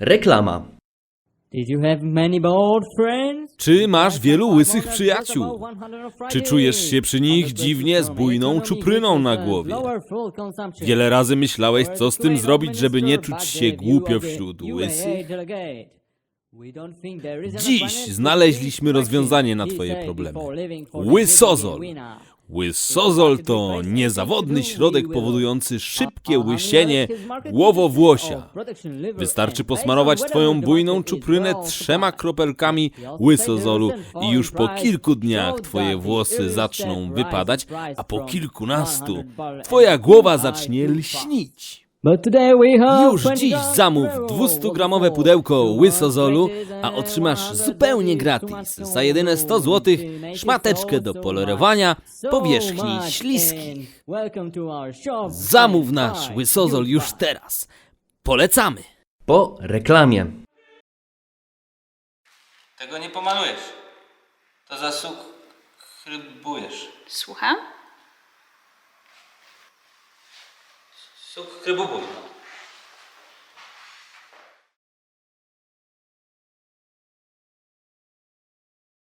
Reklama. Did you have many bold friends? Czy masz wielu łysych przyjaciół? Czy czujesz się przy nich dziwnie z bujną czupryną na głowie? Wiele razy myślałeś, co z tym zrobić, żeby nie czuć się głupio wśród łysych? Dziś znaleźliśmy rozwiązanie na twoje problemy. Łysozol. Łysozol to niezawodny środek powodujący szybkie łysienie głowowłosia. Wystarczy posmarować twoją bujną czuprynę trzema kropelkami łysozolu i już po kilku dniach twoje włosy zaczną wypadać, a po kilkunastu twoja głowa zacznie lśnić. Już Już dziś zamów 200-gramowe pudełko łysozolu, a otrzymasz zupełnie gratis za jedyne 100 zł szmateczkę do polerowania powierzchni śliskich. Zamów nasz łysozol już teraz. Polecamy! Po reklamie. Tego nie pomalujesz. To zasubskrybujesz. Słucham? 그 쏙 끄부보인다.